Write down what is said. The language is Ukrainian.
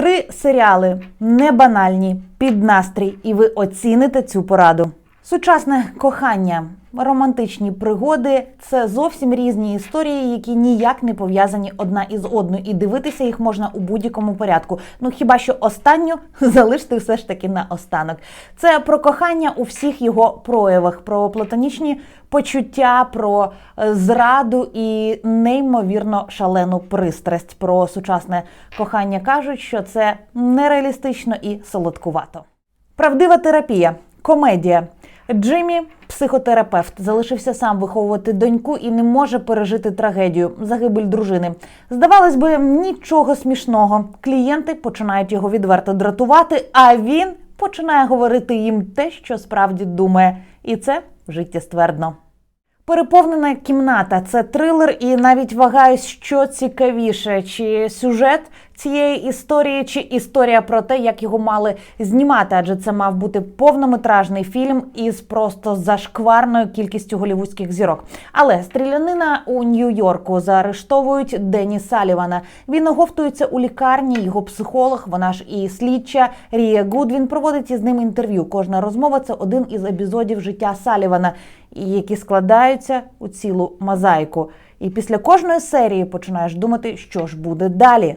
Три серіали не банальні, під настрій, і ви оціните цю пораду. Сучасне кохання, романтичні пригоди це зовсім різні історії, які ніяк не пов'язані одна із одною, і дивитися їх можна у будь-якому порядку. Ну хіба що останню залиште все ж таки на останок. Це про кохання у всіх його проявах, про платонічні почуття, про е, зраду і неймовірно шалену пристрасть. Про сучасне кохання кажуть, що це нереалістично і солодкувато. Правдива терапія, комедія. Джиммі, психотерапевт, залишився сам виховувати доньку і не може пережити трагедію загибель дружини. Здавалось би, нічого смішного. Клієнти починають його відверто дратувати, а він починає говорити їм те, що справді думає, і це життєствердно. Переповнена кімната це трилер, і навіть вагаюсь, що цікавіше, чи сюжет цієї історії, чи історія про те, як його мали знімати, адже це мав бути повнометражний фільм із просто зашкварною кількістю голівудських зірок. Але стрілянина у Нью-Йорку заарештовують Дені Салівана. Він оговтується у лікарні. Його психолог, вона ж і слідча Рія Гудвін проводить із ним інтерв'ю. Кожна розмова це один із епізодів життя Салівана, і які складаються у цілу мозаїку. І після кожної серії починаєш думати, що ж буде далі.